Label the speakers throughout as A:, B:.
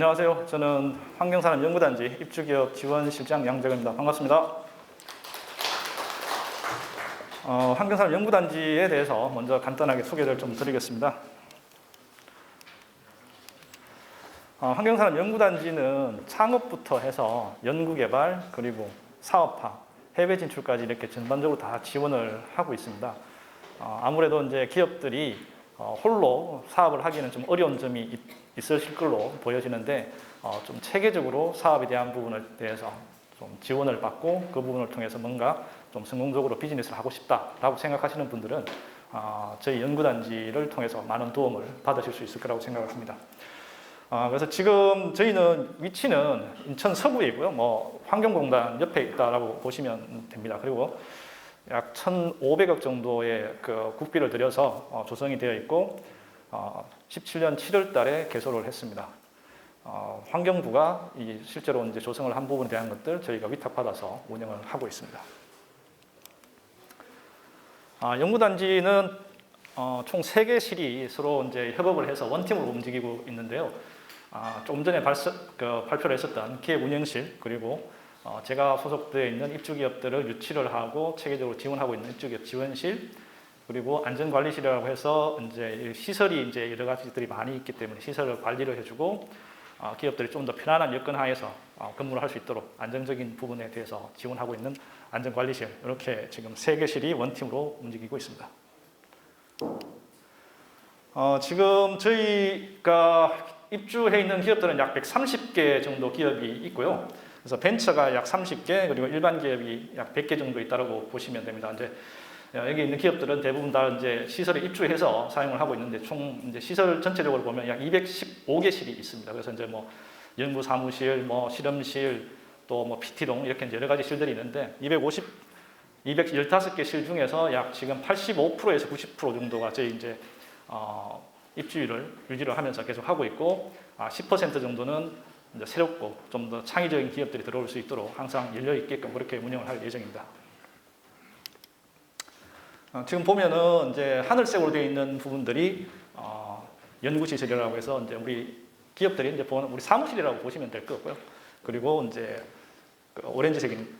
A: 안녕하세요. 저는 환경산업연구단지 입주기업 지원실장 양재근입니다. 반갑습니다. 어, 환경산업연구단지에 대해서 먼저 간단하게 소개를 좀 드리겠습니다. 어, 환경산업연구단지는 창업부터 해서 연구개발 그리고 사업화, 해외 진출까지 이렇게 전반적으로 다 지원을 하고 있습니다. 어, 아무래도 이제 기업들이 어, 홀로 사업을 하기는 좀 어려운 점이 있, 있으실 걸로 보여지는데 어, 좀 체계적으로 사업에 대한 부분에 대해서 좀 지원을 받고 그 부분을 통해서 뭔가 좀 성공적으로 비즈니스를 하고 싶다라고 생각하시는 분들은 어, 저희 연구단지를 통해서 많은 도움을 받으실 수 있을 거라고 생각합니다. 아, 그래서 지금 저희는 위치는 인천 서구이고요. 뭐 환경공단 옆에 있다라고 보시면 됩니다. 그리고 약 1,500억 정도의 그 국비를 들여서 어, 조성이 되어 있고 어, 17년 7월 달에 개소를 했습니다. 어, 환경부가 이 실제로 이제 조성을 한 부분에 대한 것들 저희가 위탁받아서 운영을 하고 있습니다. 아, 연구단지는 어, 총 3개 실이 서로 이제 협업을 해서 원팀으로 움직이고 있는데요. 아, 조금 전에 발서, 그 발표를 했었던 기획 운영실 그리고 어, 제가 소속되어 있는 입주기업들을 유치를 하고 체계적으로 지원하고 있는 입주기업 지원실 그리고 안전관리실이라고 해서 이제 시설이 이제 여러 가지들이 많이 있기 때문에 시설을 관리를 해주고 어, 기업들이 좀 더 편안한 여건 하에서 어, 근무를 할 수 있도록 안정적인 부분에 대해서 지원하고 있는 안전관리실 이렇게 지금 세 개 실이 원팀으로 움직이고 있습니다. 어, 지금 저희가 입주해 있는 기업들은 약 130개 정도 기업이 있고요. 그래서 벤처가 약 30개 그리고 일반 기업이 약 100개 정도 있다고 보시면 됩니다. 이제 여기 있는 기업들은 대부분 다 이제 시설에 입주해서 사용을 하고 있는데 총 이제 시설 전체적으로 보면 약 215개실이 있습니다. 그래서 이제 뭐 연구 사무실, 뭐 실험실, 또 뭐 PT동 이렇게 이제 여러 가지 실들이 있는데 250 215개 실 중에서 약 지금 85%에서 90% 정도가 저희 이제 어, 입주율을 유지를 하면서 계속 하고 있고 아, 10% 정도는 이제 새롭고 좀 더 창의적인 기업들이 들어올 수 있도록 항상 열려 있게끔 그렇게 운영을 할 예정입니다. 어, 지금 보면은 이제 하늘색으로 되어 있는 부분들이 어, 연구시설이라고 해서 이제 우리 기업들이 이제 보는 우리 사무실이라고 보시면 될 거고요. 그리고 이제 그 오렌지색인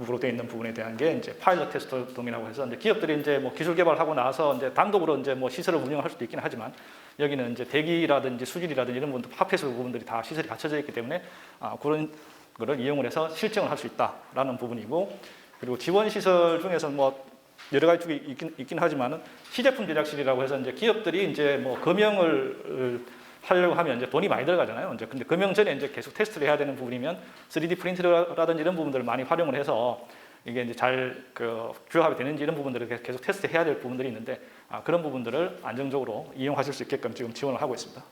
A: 으로 되어 있는 부분에 대한 게 이제 파일럿 테스트 동이라고 해서 이제 기업들이 이제 뭐 기술 개발하고 나서 이제 단독으로 이제 뭐 시설을 운영할 수도 있긴 하지만 여기는 이제 대기라든지 수질이라든지 이런 부분도 파폐수 부분들이 다 시설이 갖춰져 있기 때문에 아, 그런 거를 이용을 해서 실증을 할 수 있다라는 부분이고 그리고 지원 시설 중에서 뭐 여러 가지 쪽이 있긴, 있긴 하지만은 시제품 제작실이라고 해서 이제 기업들이 이제 뭐 금형을 하려고 하면 이제 돈이 많이 들어가잖아요. 이제 근데 금형 전에 이제 계속 테스트를 해야 되는 부분이면 3D 프린터라든지 이런 부분들을 많이 활용을 해서 이게 이제 잘그 규합이 되는지 이런 부분들을 계속 테스트해야 될 부분들이 있는데 아, 그런 부분들을 안정적으로 이용하실 수 있게끔 지금 지원을 하고 있습니다.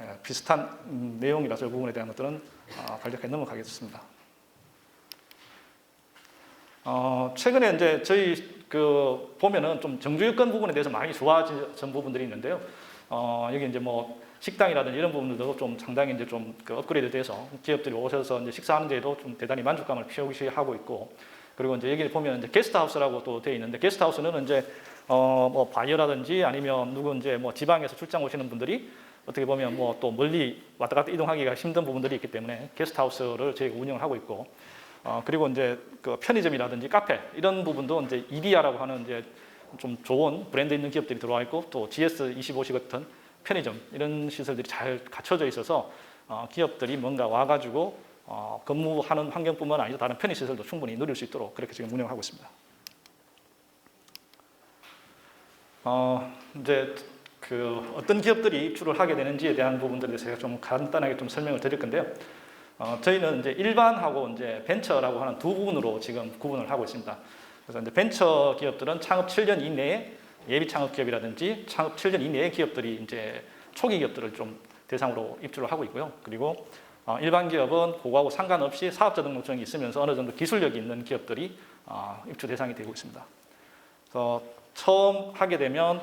A: 예, 비슷한 음, 내용이라서 이 부분에 대한 것들은 아, 간략하게 넘어가겠습니다. 어, 최근에 이제 저희 그 보면은 좀 정주 여건 부분에 대해서 많이 좋아진 부분들이 있는데요. 어, 여기 이제 뭐 식당이라든지 이런 부분들도 좀 상당히 이제 좀 그 업그레이드 돼서 기업들이 오셔서 이제 식사하는 데도 좀 대단히 만족감을 표시하고 있고 그리고 이제 여기 보면 이제 게스트하우스라고 또 되어 있는데 게스트하우스는 이제 어 뭐 바이어라든지 아니면 누구 이제 뭐 지방에서 출장 오시는 분들이 어떻게 보면 뭐 또 멀리 왔다 갔다 이동하기가 힘든 부분들이 있기 때문에 게스트하우스를 저희가 운영을 하고 있고 어 그리고 이제 그 편의점이라든지 카페 이런 부분도 이제 이디아라고 하는 이제 좀 좋은 브랜드 있는 기업들이 들어와 있고 또 GS25시 같은 편의점 이런 시설들이 잘 갖춰져 있어서 어, 기업들이 뭔가 와가지고 어, 근무하는 환경뿐만 아니라 다른 편의 시설도 충분히 누릴 수 있도록 그렇게 지금 운영하고 있습니다. 어, 이제 그 어떤 기업들이 입주를 하게 되는지에 대한 부분들에 대해서 좀 간단하게 좀 설명을 드릴 건데요. 어, 저희는 이제 일반하고 이제 벤처라고 하는 두 부분으로 지금 구분을 하고 있습니다. 그래서 이제 벤처 기업들은 창업 7년 이내에 예비 창업 기업이라든지 창업 7년 이내의 기업들이 이제 초기 기업들을 좀 대상으로 입주를 하고 있고요. 그리고 어, 일반 기업은 그거하고 상관없이 사업자 등록증이 있으면서 어느 정도 기술력이 있는 기업들이 어, 입주 대상이 되고 있습니다. 그래서 처음 하게 되면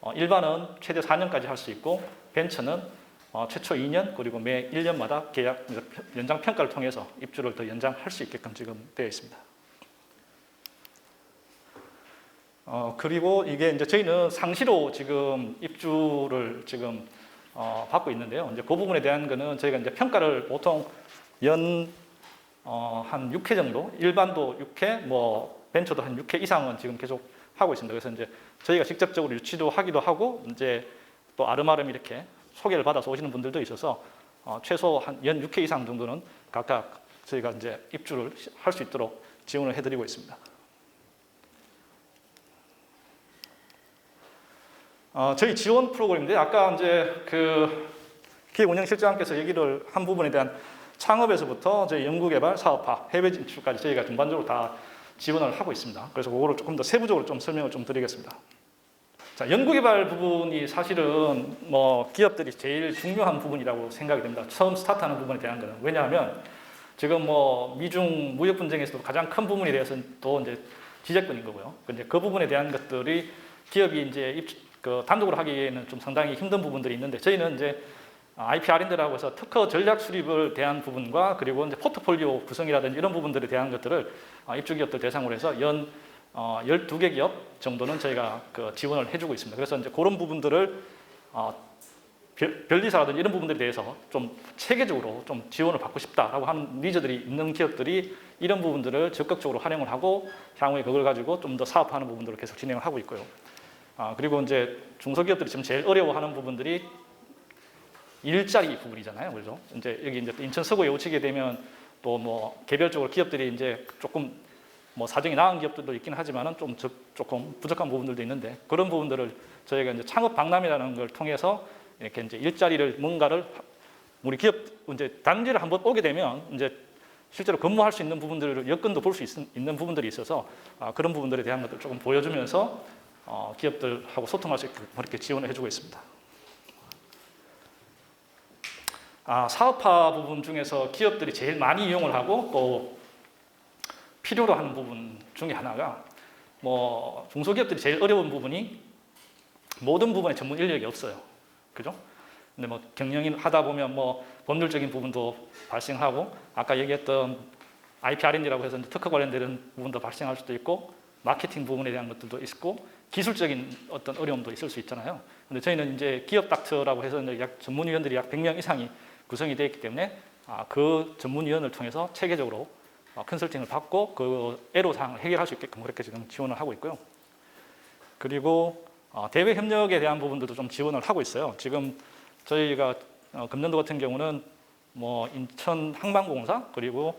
A: 어, 일반은 최대 4년까지 할 수 있고 벤처는 어, 최초 2년 그리고 매 1년마다 계약 연장 평가를 통해서 입주를 더 연장할 수 있게끔 지금 되어 있습니다. 어, 그리고 이게 이제 저희는 상시로 지금 입주를 지금 어, 받고 있는데요. 이제 그 부분에 대한 거는 저희가 이제 평가를 보통 연 어, 한 6회 정도, 일반도 6회, 뭐 벤처도 한 6회 이상은 지금 계속 하고 있습니다. 그래서 이제 저희가 직접적으로 유치도 하기도 하고 이제 또 아름아름 이렇게 소개를 받아서 오시는 분들도 있어서 어, 최소 한 연 6회 이상 정도는 각각 저희가 이제 입주를 할 수 있도록 지원을 해드리고 있습니다. 어, 저희 지원 프로그램인데 아까 이제 그 기획운영실장께서 얘기를 한 부분에 대한 창업에서부터 저희 연구개발, 사업화, 해외 진출까지 저희가 전반적으로 다 지원을 하고 있습니다. 그래서 그거를 조금 더 세부적으로 좀 설명을 좀 드리겠습니다. 자, 연구개발 부분이 사실은 뭐 기업들이 제일 중요한 부분이라고 생각이 됩니다. 처음 스타트하는 부분에 대한 거는 왜냐하면 지금 뭐 미중 무역 분쟁에서도 가장 큰 부분에 대해서는 또 이제 지재권인 거고요. 근데 그 부분에 대한 것들이 기업이 이제 입, 그 단독으로 하기에는 좀 상당히 힘든 부분들이 있는데 저희는 이제 IP R&D라고 해서 특허 전략 수립을 대한 부분과 그리고 이제 포트폴리오 구성이라든지 이런 부분들에 대한 것들을 어, 입주 기업들 대상으로 해서 연 어, 12개 기업 정도는 저희가 그 지원을 해주고 있습니다. 그래서 이제 그런 부분들을 어, 별- 변리사라든지 이런 부분들에 대해서 좀 체계적으로 좀 지원을 받고 싶다라고 하는 니즈들이 있는 기업들이 이런 부분들을 적극적으로 활용을 하고 향후에 그걸 가지고 좀 더 사업하는 부분들을 계속 진행을 하고 있고요. 아, 그리고 이제 중소기업들이 지금 제일 어려워하는 부분들이 일자리 부분이잖아요. 그죠? 이제 여기 이제 또 인천 서구에 오치게 되면 또 뭐 개별적으로 기업들이 이제 조금 뭐 사정이 나은 기업들도 있긴 하지만은 좀 적- 조금 부족한 부분들도 있는데 그런 부분들을 저희가 이제 창업 박람회라는 걸 통해서 이렇게 이제 일자리를 뭔가를 우리 기업 이제 단지를 한번 오게 되면 이제 실제로 근무할 수 있는 부분들을 여건도 볼 수 있는 부분들이 있어서 아, 그런 부분들에 대한 것들 조금 보여주면서 어, 기업들하고 소통할 수 있게 그렇게 지원을 해주고 있습니다. 아, 사업화 부분 중에서 기업들이 제일 많이 이용을 하고 또 필요로 하는 부분 중에 하나가 뭐 중소기업들이 제일 어려운 부분이 모든 부분에 전문 인력이 없어요. 그죠? 근데 뭐 경영인 하다 보면 뭐 법률적인 부분도 발생하고 아까 얘기했던 IP R&D라고 해서 특허 관련되는 부분도 발생할 수도 있고 마케팅 부분에 대한 것들도 있고 기술적인 어떤 어려움도 있을 수 있잖아요. 근데 저희는 이제 기업 닥터라고 해서 약 전문위원들이 약 100명 이상이 구성이 되어 있기 때문에 아, 그 전문위원을 통해서 체계적으로 어, 컨설팅을 받고 그 애로사항을 해결할 수 있게끔 그렇게 지금 지원을 하고 있고요. 그리고 어, 대외 협력에 대한 부분들도 좀 지원을 하고 있어요. 지금 저희가 어, 금년도 같은 경우는 뭐 인천 항만공사 그리고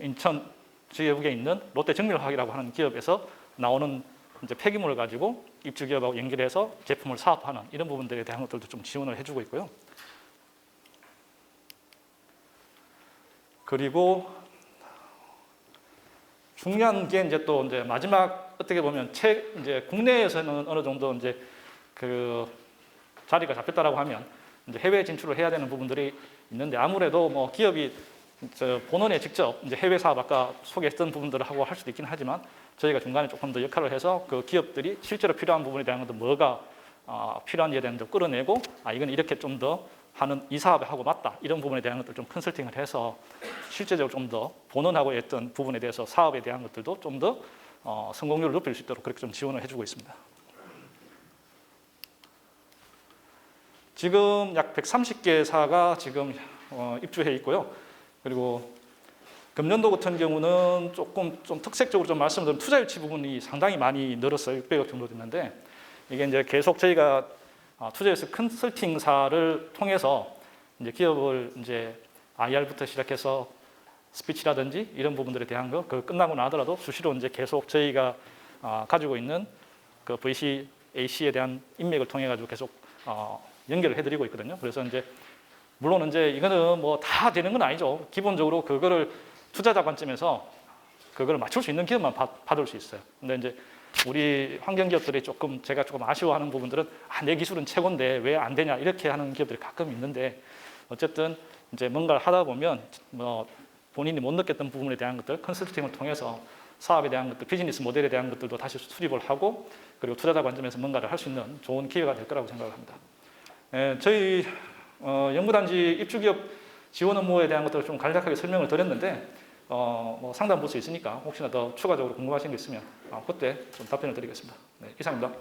A: 인천 지역에 있는 롯데 정밀화학이라고 하는 기업에서 나오는 이제 폐기물을 가지고 입주 기업하고 연결해서 제품을 사업하는 이런 부분들에 대한 것들도 좀 지원을 해주고 있고요. 그리고 중요한 게 이제 또 이제 마지막 어떻게 보면 체 이제 국내에서는 어느 정도 이제 그 자리가 잡혔다라고 하면 이제 해외 진출을 해야 되는 부분들이 있는데 아무래도 뭐 기업이 저 본원에 직접 이제 해외 사업 아까 소개했던 부분들을 하고 할 수도 있긴 하지만 저희가 중간에 조금 더 역할을 해서 그 기업들이 실제로 필요한 부분에 대한 것도 뭐가 어, 필요한지에 대한 걸 끌어내고 아 이건 이렇게 좀 더 하는 이 사업에 하고 맞다 이런 부분에 대한 것들 좀 컨설팅을 해서 실제적으로 좀 더 본원하고 했던 부분에 대해서 사업에 대한 것들도 좀더 어, 성공률을 높일 수 있도록 그렇게 좀 지원을 해주고 있습니다. 지금 약 130개사가 지금 어, 입주해 있고요. 그리고 금년도 같은 경우는 조금 좀 특색적으로 좀 말씀드리면 투자 유치 부분이 상당히 많이 늘었어요. 600억 정도 됐는데 이게 이제 계속 저희가 아, 투자 유치 컨설팅사를 통해서 이제 기업을 이제 IR부터 시작해서 스피치라든지 이런 부분들에 대한 거 그 끝나고 나더라도 수시로 이제 계속 저희가 아, 가지고 있는 그 VC, AC에 대한 인맥을 통해 가지고 계속 어, 연결을 해드리고 있거든요. 그래서 이제 물론 이제 이거는 뭐 다 되는 건 아니죠. 기본적으로 그거를 투자자 관점에서 그거를 맞출 수 있는 기업만 받, 받을 수 있어요. 근데 이제 우리 환경 기업들이 조금 제가 조금 아쉬워하는 부분들은 아, 내 기술은 최고인데 왜 안 되냐 이렇게 하는 기업들이 가끔 있는데 어쨌든 이제 뭔가를 하다 보면 뭐 본인이 못 느꼈던 부분에 대한 것들 컨설팅을 통해서 사업에 대한 것들 비즈니스 모델에 대한 것들도 다시 수립을 하고 그리고 투자자 관점에서 뭔가를 할 수 있는 좋은 기회가 될 거라고 생각을 합니다. 예, 저희 어, 연구단지 입주기업 지원 업무에 대한 것들을 좀 간략하게 설명을 드렸는데 어, 뭐 상담 볼 수 있으니까 혹시나 더 추가적으로 궁금하신 게 있으면 어, 그때 좀 답변을 드리겠습니다. 네, 이상입니다.